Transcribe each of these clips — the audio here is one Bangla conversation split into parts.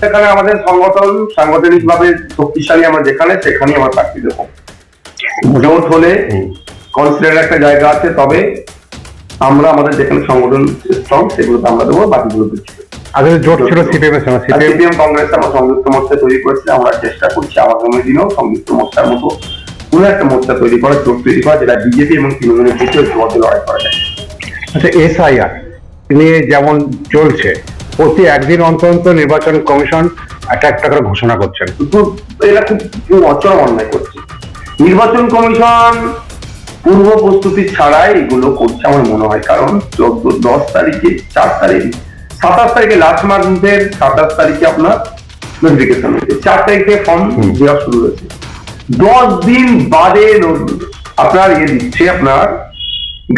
সেখানে আমাদের সংগঠন সাংগঠনিক ভাবে শক্তিশালী আমরা যেখানে সেখানে আমরা প্রার্থী দেবো। জোট হলে কনসিডার একটা জায়গা আছে তবে আমরা আমাদের যেখানে সংগঠন স্ট্রং সেগুলোতে আমরা দেবো বাকিগুলো দিচ্ছি আগে জোট ছিল সিপিএম এর সঙ্গে সিপিএম কংগ্রেস আমরা সংযুক্ত মোর্চা তৈরি করেছি আমরা চেষ্টা করছি আগামী দিনেও সংযুক্ত মোর্চার মতো কোন একটা মোর্চা তৈরি করা জোট তৈরি করা যেটা বিজেপি এবং তৃণমূলের ভিতরে ঐক্যবদ্ধ লড়াই করা যায় আচ্ছা এসআইআর নিয়ে যেমন চলছে প্রতি একদিন অন্তর অন্তর নির্বাচন কমিশন একটা একটা করে ঘোষণা করছেন। কিন্তু এরা খুব অচরম অন্যায় করছে। নির্বাচন কমিশন পূর্ব প্রস্তুতি ছাড়াই এগুলো করছে আমার মনে হয় কারণ চোদ্দ দশ তারিখে চার তারিখ সাতাশ তারিখে লাস্ট মান্থের সাতাশ তারিখে আপনার নোটিফিকেশন হয়েছে। চার তারিখে ফর্ম দেওয়া শুরু হয়েছে। দশ দিন বাদে আপনার ইয়ে দিচ্ছে আপনার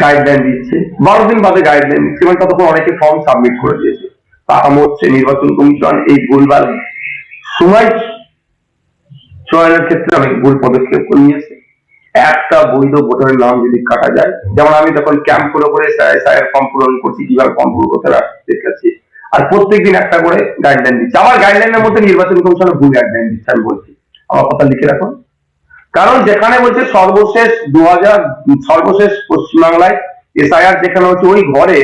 গাইডলাইন দিচ্ছে। বারো দিন বাদে গাইডলাইন দিচ্ছে। মানে ততক্ষণ অনেকে ফর্ম সাবমিট করে দিয়েছে। তার হচ্ছে নির্বাচন কমিশন, এই ভুলভাল সময় চয়নের ক্ষেত্রে অনেক ভুল পদক্ষেপ নিয়েছে। একটা বৈধ ভোটারের নাম যদি কাটা যায়, যেমন আমি তখন ক্যাম্প করে করে এসআইয়ের ফর্ম পূরণ করছি, কীভাবে ফর্ম পূরণ করতে দেখাচ্ছি আর প্রত্যেকদিন একটা করে গাইডলাইন দিচ্ছে। আমার গাইডলাইনের মধ্যে নির্বাচন কমিশন ভুল গাইডলাইন দিচ্ছে, আমি বলছি। আমার কথা লিখে রাখুন। কারণ যেখানে বলছে সর্বশেষ দু হাজার সর্বশেষ পশ্চিমবাংলায় এসআইআর যেখানে হচ্ছে, ওই ঘরে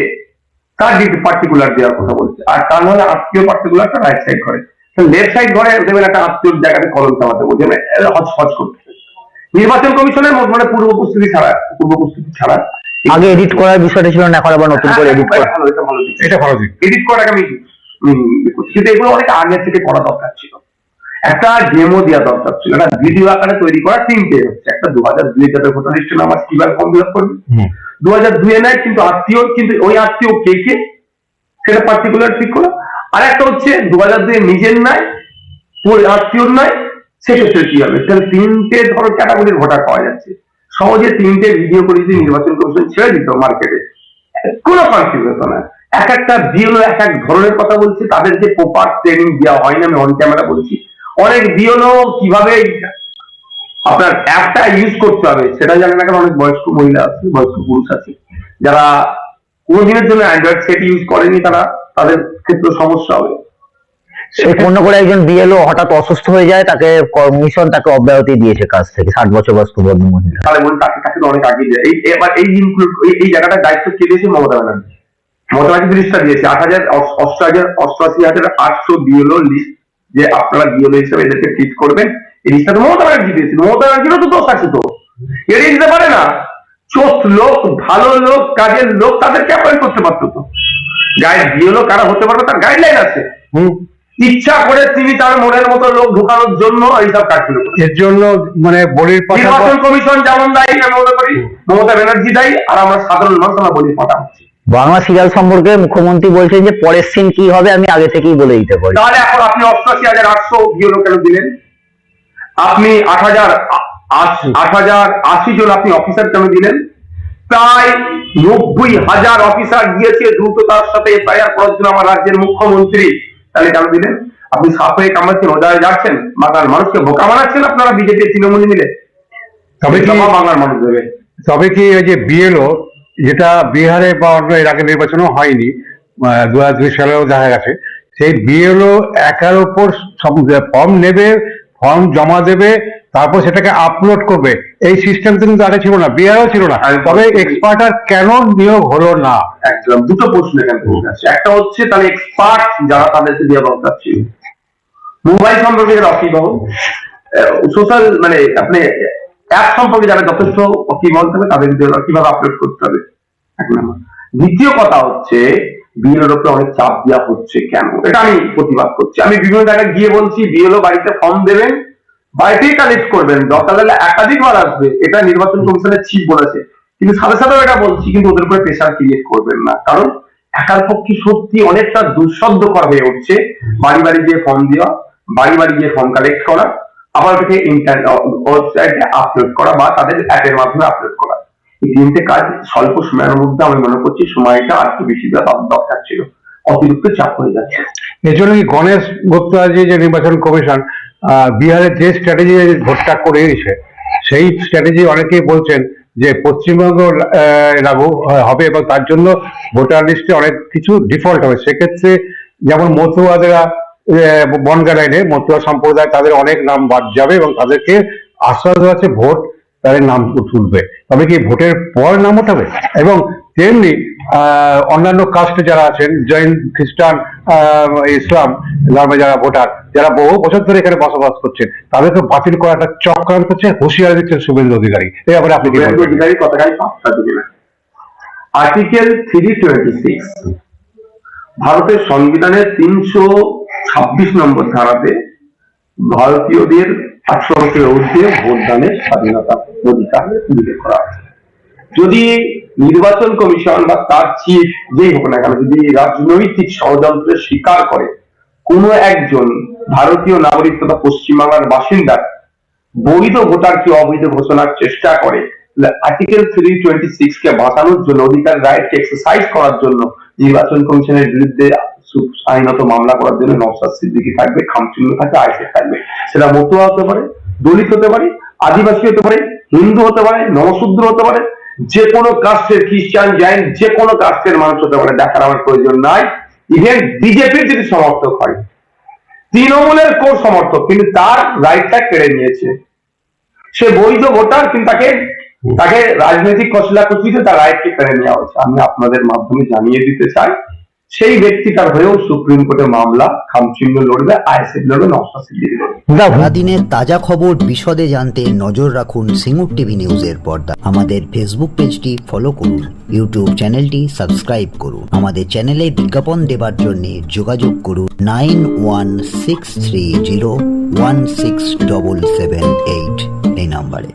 তার পার্টিকুলার দেওয়ার কথা বলছে। আর তার নাহলে আত্মীয় পার্টিকুলারটা রাইট সাইড ঘরে। লেফট সাইড ঘরে দেখবেন একটা আত্মীয় জায়গাতে কলম চালাতে বলছে মানে হজ হজ করতেছে। নির্বাচন কমিশনের মানে পূর্ব প্রস্তুতি ছাড়া পূর্ব প্রস্তুতি ছাড়া। আগে এডিট করার বিষয়টা ছিল না এখন আবার নতুন করে এডিট করা। এটা ভালো দিক। এডিট করাটাকে আমি। কিন্তু এগুলো অনেক আগে থেকে করা দরকার ছিল। একটা ডেমো দেওয়া দরকার ছিল। একটা ভিডিও আকারে তৈরি করা তিনটে হচ্ছে। একটা দু হাজার দুই যাদের ভোটার লিস্টে নাম আছে কীভাবে ফর্ম ফিল করবে? হুম। দু হাজার দুয়ে নেয়, কিন্তু আত্মীয়, কিন্তু ওই আত্মীয় কে কে? সেটা পার্টিকুলার ঠিক করা আর একটা হচ্ছে দু হাজার দুয়ে নিজের নাই ওই আত্মীয় নাই সেক্ষেত্রে কি হবে? তাহলে তিনটে ধরো ভোটার পাওয়া যাচ্ছে। সহজে তিনটে ভিডিও করে যদি নির্বাচন কমিশন ছেড়ে দিত মার্কেটে কোনো কনফিউজ না। এক একটা বিএলও এক এক ধরনের কথা বলছি তাদেরকে প্রপার ট্রেনিং দেওয়া হয় না আমি অন ক্যামেরা বলছি। অনেক বিএলও কীভাবে আপনার অ্যাপটা ইউজ করতে হবে। সেটা জানে না কারণ অনেক বয়স্ক মহিলা আছে বয়স্ক পুরুষ আছে। যারা কোনোদিনের জন্য অ্যান্ড্রয়েড সেট ইউজ করেনি তারা তাদের ক্ষেত্রে সমস্যা হবে। পণ্য করে একজন বিএলও হঠাৎ অসুস্থ হয়ে যায় তাকে তাকে অব্যাহতি দিয়েছে কাজ থেকে ষাট বছর বয়স্ক ভদ্র মহিলা। তাহলে বলুন তাকে তাকে তো অনেক আগে দেয়। এই এবার এই ইনক্লুড এই জায়গাটার দায়িত্ব কে দিয়েছে? মমতা ব্যানার্জি। মমতা ব্যানার্জি জিনিসটা দিয়েছে। আট হাজার হাজার অষ্টআশি হাজার আটশো বিএলও লিস্ট যে আপনারা বিএলও হিসেবে এদেরকে ট্রিট করবেন এই মমতা ব্যানার্জি দিয়েছিল মমতা ব্যানার্জিরও তো দোষ আছে তো। এড়িয়ে দিতে পারে না। চোখ লোক ভালো লোক কাজের লোক তাদেরকে অ্যাপয়েন্ট করতে পারতো তো। কারা হতে পারবে তার গাইডলাইন আছে। ইচ্ছা করে তিনি তার মনের মতো লোক ঢোকানোর জন্য এইসব করেছে। এর জন্য মানে বলির নির্বাচন কমিশন যেমন দায়ী আমি মনে করি মমতা ব্যানার্জি দায়ী আর আমরা সাধারণ মানুষ আমরা বলি কথা হচ্ছি। বাংলা সিরিয়াল সম্পর্কে মুখ্যমন্ত্রী বলছেন যে পরের সিন কি হবে আমি আগে থেকেই বলে দিতে পারি। তাহলে এখন আপনি অষ্টআশি হাজার আটশো বিএলও কেন দিলেন? আপনি আট হাজার আট হাজার আশি জন আপনি অফিসার কেন দিলেন। প্রায় নব্বই হাজার অফিসার গিয়েছে দ্রুততার সাথে এফআইআর করার জন্য আমার রাজ্যের মুখ্যমন্ত্রী। তাহলে কেন দিলেন। আপনি সাপ হয়ে কামাচ্ছেন ওজায় যাচ্ছেন বাংলার মানুষকে বোকা বানাচ্ছেন আপনারা বিজেপি তৃণমূল মিলে। তবে বাংলার মানুষ দেবে। তবে কি ওই যে বিএলও যেটা বিহারে বা অন্য এর আগে নির্বাচনও হয়নি দু হাজার দুই সালেও দেখা গেছে সেই বিএলও একার ওপর ফর্ম নেবে ফর্ম জমা দেবে তারপর সেটাকে আপলোড করবে। এই সিস্টেম কিন্তু আগে ছিল না বিহারেও ছিল না। তবে এক্সপার্টার কেন নিয়োগ হলো না? একদম দুটো প্রশ্ন এখানে আছে। একটা হচ্ছে তাহলে এক্সপার্ট যারা তাদেরকে দেওয়া দরকার ছিল মোবাইল সম্পর্কে যারা অকিবহ সোশ্যাল মানে আপনি অ্যাপ সম্পর্কে যারা যথেষ্ট অকিবহ থাকবে তাদেরকে দেওয়া কীভাবে আপলোড করতে হবে? এক নম্বর দ্বিতীয় কথা হচ্ছে বিএলওর উপরে অনেক চাপ দেওয়া হচ্ছে কেন? এটা আমি প্রতিবাদ করছি। আমি বিভিন্ন জায়গায় গিয়ে বলছি বিএলও বাড়িতে ফর্ম দেবেন, বাড়িতেই কালেক্ট করবেন। দরকার হলে একাধিকবার আসবে। এটা নির্বাচন কমিশনের চিফ বলেছে। কিন্তু সাথে সাথেও এটা বলছি, কিন্তু ওদের উপরে প্রেশার ক্রিয়েট করবেন না। কারণ একার পক্ষে সত্যি অনেকটা দুঃসাধ্যকর হয়ে উঠছে। বাড়ি বাড়ি গিয়ে ফর্ম দেওয়া, বাড়ি বাড়ি গিয়ে ফর্ম কালেক্ট করা, আবার ওটাকে ইন্টারনেট ওয়েবসাইটে আপলোড করা বা তাদের অ্যাপের মাধ্যমে আপলোড করা। এই তিনটে কাজ স্বল্প সময়ের মধ্যে আমি মনে করছি সময়টা আর একটু বেশি দরকার ছিল। অতিরিক্ত চাপ হয়ে যাচ্ছে। এর জন্য কি গণেশ গুপ্তা যে নির্বাচন কমিশন বিহারের যে স্ট্র্যাটেজি ভোটটা করে দিয়েছে সেই স্ট্র্যাটেজি অনেকেই বলছেন যে পশ্চিমবঙ্গ লাগু হবে এবং তার জন্য ভোটার লিস্টে অনেক কিছু ডিফল্ট হবে। সেক্ষেত্রে যেমন মতুয়াদেরা বনগা লাইনে মতুয়া সম্প্রদায়, তাদের অনেক নাম বাদ যাবে এবং তাদেরকে আশ্বাস দেওয়া আছে ভোট তাদের নাম তুলবে। তবে কি ভোটের পর নাম ওঠাবে? এবং তেমনি অন্যান্য কাস্টে যারা আছেন জৈন খ্রিস্টান ইসলাম ধর্মে যারা ভোটার যারা বহু বছর ধরে এখানে বসবাস করছেন তাদেরকে বাতিল করাটা চক্রান্ত হচ্ছে হুঁশিয়ারি দিচ্ছেন শুভেন্দু অধিকারী। এই ব্যাপারে আপনি অধিকারী কথাটাই আর্টিকেল থ্রি টোয়েন্টি সিক্স ভারতের সংবিধানের তিনশো ছাব্বিশ নম্বর ধারাতে ভারতীয়দের ঊর্ধ্বে ভোটদানের স্বাধীনতা অধিকার করা যদি নির্বাচন কমিশন বা তার চিফ যেই হোক না কেন, যদি রাজনৈতিক স্বীকার করে, কোনো একজন ভারতীয় নাগরিক তথা পশ্চিমবাংলার বৈধ ভোটারকে অবৈধ ঘোষণার চেষ্টা করে আর্টিকেল থ্রি টোয়েন্টি সিক্স কে বাঁচানোর জন্য, অধিকার রাইটকে এক্সারসাইজ করার জন্য, নির্বাচন কমিশনের বিরুদ্ধে আইনত মামলা করার জন্য নওশাদ সিদ্দিকি থাকবে থাকবে আইসে থাকবে। সেটা মতুয়া হতে পারে, দলিত হতে পারে, আদিবাসী হতে পারে, হিন্দু হতে পারে নমশূদ্র হতে পারে, যে কোনো কাস্টের, খ্রিস্টান, জৈন, যে কোনো কাস্টের মানুষ হতে পারে, দেখার আমার প্রয়োজন নাই। ইভেন বিজেপির যদি সমর্থক হয়, তৃণমূলের কোর সমর্থক, কিন্তু তার রাইটটা কেড়ে নিয়েছে। সে বৈধ ভোটার, কিন্তু তাকে তাকে রাজনৈতিক কচলাকুচিতে তার রাইটকে কেড়ে নেওয়া হয়েছে। আমি আপনাদের মাধ্যমে জানিয়ে দিতে চাই সেই ব্যক্তিটার হয়েও সুপ্রিম কোর্টে মামলা খামচিহ্ন লড়বে আইএসএফ লড়বে নওশাদ সিদ্দিকী লড়বে। সারাদিনের তাজা খবর বিশদে জানতে নজর রাখুন সিঙ্গুর টিভি নিউজের পর্দা। আমাদের ফেসবুক পেজটি ফলো করুন ইউটিউব চ্যানেলটি সাবস্ক্রাইব করুন। আমাদের চ্যানেলে বিজ্ঞাপন দেবার জন্য যোগাযোগ করুন nine one six three zero one six double seven eight এই নম্বরে।